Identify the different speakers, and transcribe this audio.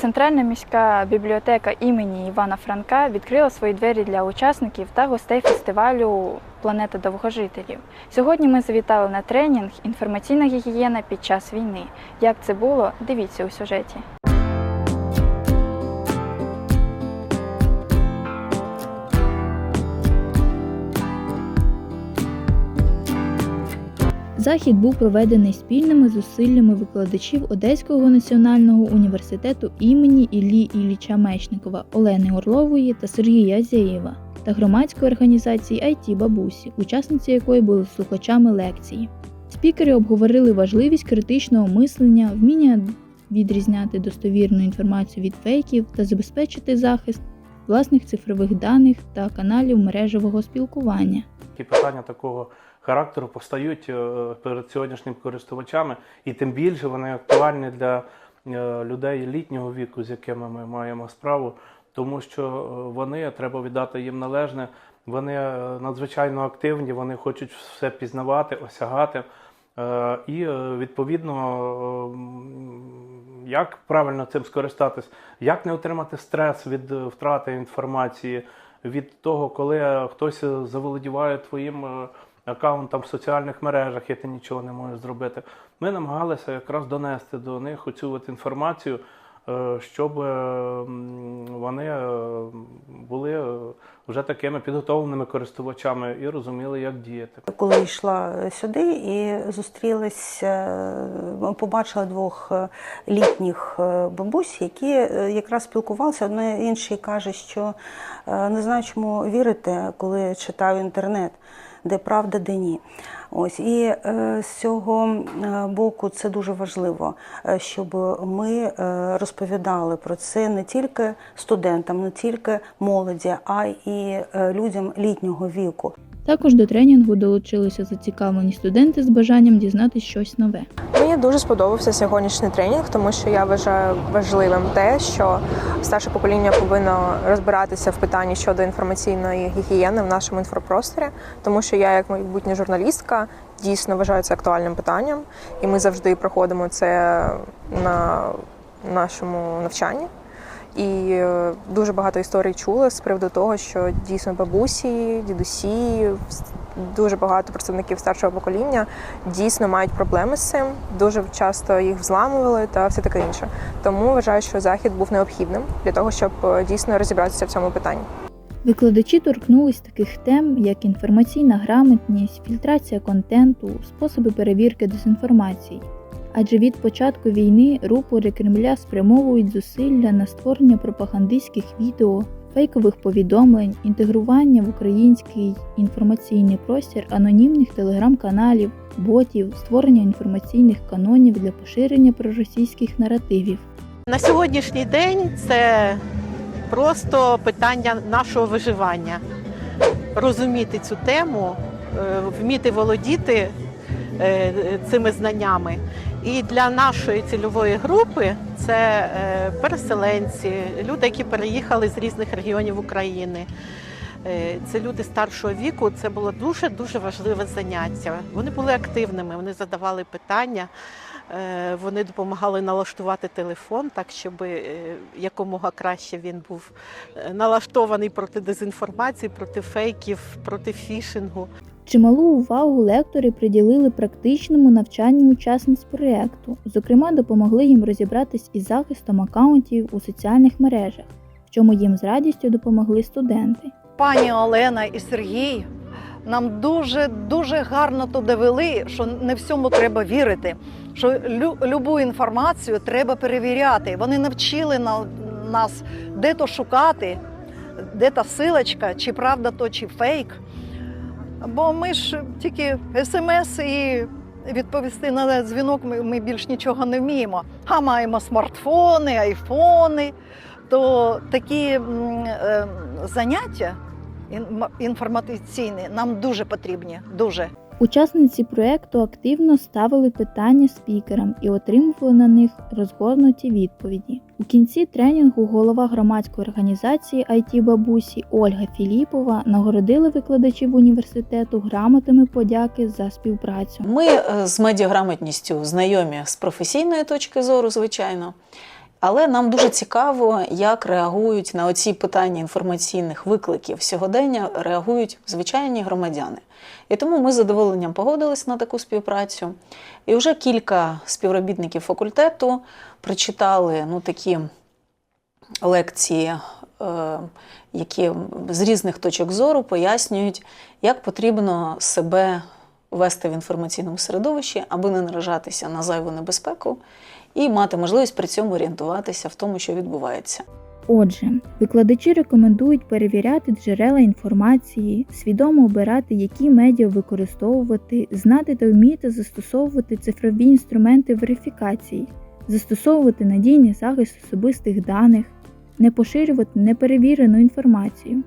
Speaker 1: Центральна міська бібліотека імені Івана Франка відкрила свої двері для учасників та гостей фестивалю Планета довгожителів. Сьогодні ми завітали на тренінг Інформаційна гігієна під час війни. Як це було, дивіться у сюжеті. Захід був проведений спільними зусиллями викладачів Одеського національного університету імені Іллі Ілліча Мечникова, Олени Орлової та Сергія Азєєва та громадської організації IT Бабусі, учасниці якої були слухачами лекції. Спікери обговорили важливість критичного мислення, вміння відрізняти достовірну інформацію від фейків та забезпечити захист власних цифрових даних та каналів мережевого спілкування.
Speaker 2: Такі питання такого характеру постають е, перед сьогоднішніми користувачами, і тим більше вони актуальні для е, людей літнього віку, з якими ми маємо справу, тому що е, вони треба віддати їм належне. Вони надзвичайно активні, вони хочуть все пізнавати, осягати. І відповідно, як правильно цим скористатись, як не отримати стрес від втрати інформації, від того, коли хтось заволодіває твоїм аккаунтом в соціальних мережах, і ти нічого не можеш зробити. Ми намагалися якраз донести до них оцю от інформацію, е, щоб е, вони е, були вже такими підготовленими користувачами і розуміли, як діяти.
Speaker 3: Коли йшла сюди і зустрілася, побачила двох літніх бабусь, які якраз спілкувалися. Одна іншій каже, що не знаю, чому вірити, коли читаю інтернет, де правда, де ні. Ось і е, з цього е, боку це дуже важливо, е, щоб ми розповідали про це не тільки студентам, не тільки молоді, а й людям літнього віку.
Speaker 1: Також до тренінгу долучилися зацікавлені студенти з бажанням дізнатися щось нове.
Speaker 4: Мені дуже сподобався сьогоднішній тренінг, тому що я вважаю важливим те, що старше покоління повинно розбиратися в питанні щодо інформаційної гігієни в нашому інфопросторі, тому що я, як майбутня журналістка, дійсно вважаю це актуальним питанням, і ми завжди проходимо це на нашому навчанні. І е, дуже багато історій чули з приводу того, що дійсно бабусі, дідусі, дуже багато представників старшого покоління дійсно мають проблеми з цим. Дуже часто їх взламували та все таке інше. Тому вважаю, що захід був необхідним для того, щоб е, дійсно розібратися в цьому питанні.
Speaker 1: Викладачі торкнулись таких тем, як інформаційна грамотність, фільтрація контенту, способи перевірки дезінформації. Адже від початку війни рупори Кремля спрямовують зусилля на створення пропагандистських відео, фейкових повідомлень, інтегрування в український інформаційний простір анонімних телеграм-каналів, ботів, створення інформаційних канонів для поширення проросійських наративів.
Speaker 5: На сьогоднішній день це просто питання нашого виживання. Розуміти цю тему, е, вміти володіти е, цими знаннями. І для нашої цільової групи це е, переселенці, люди, які переїхали з різних регіонів України. Е, Це люди старшого віку. Це було дуже дуже важливе заняття. Вони були активними, вони задавали питання. Е, Вони допомагали налаштувати телефон так, щоб якомога краще він був налаштований проти дезінформації, проти фейків, проти фішингу.
Speaker 1: Чималу увагу лектори приділили практичному навчанню учасниць проєкту, зокрема, допомогли їм розібратись із захистом акаунтів у соціальних мережах, в чому їм з радістю допомогли студенти.
Speaker 6: Пані Олена і Сергій нам дуже дуже гарно то довели, що не всьому треба вірити. Що лю- любу інформацію треба перевіряти. Вони навчили на- нас, де то шукати, де та силочка, чи правда то, чи фейк. Бо ми ж тільки смс і відповісти на дзвінок ми, ми більш нічого не вміємо. А маємо смартфони, айфони. То такі е, заняття ін- інформаційні нам дуже потрібні. Дуже.
Speaker 1: Учасниці проєкту активно ставили питання спікерам і отримували на них розгорнуті відповіді. У кінці тренінгу голова громадської організації IT Бабусі Ольга Філіпова нагородила викладачів університету грамотами подяки за співпрацю.
Speaker 7: Ми е, з медіаграмотністю знайомі з професійної точки зору, звичайно. Але нам дуже цікаво, як реагують на оці питання інформаційних викликів сьогодення, реагують звичайні громадяни. І тому ми з задоволенням погодились на таку співпрацю. І вже кілька співробітників факультету прочитали ну, такі лекції, е, які з різних точок зору пояснюють, як потрібно себе вести в інформаційному середовищі, аби не наражатися на зайву небезпеку і мати можливість при цьому орієнтуватися в тому, що відбувається.
Speaker 1: Отже, викладачі рекомендують перевіряти джерела інформації, свідомо обирати, які медіа використовувати, знати та вміти застосовувати цифрові інструменти верифікації, застосовувати надійний захист особистих даних, не поширювати неперевірену інформацію,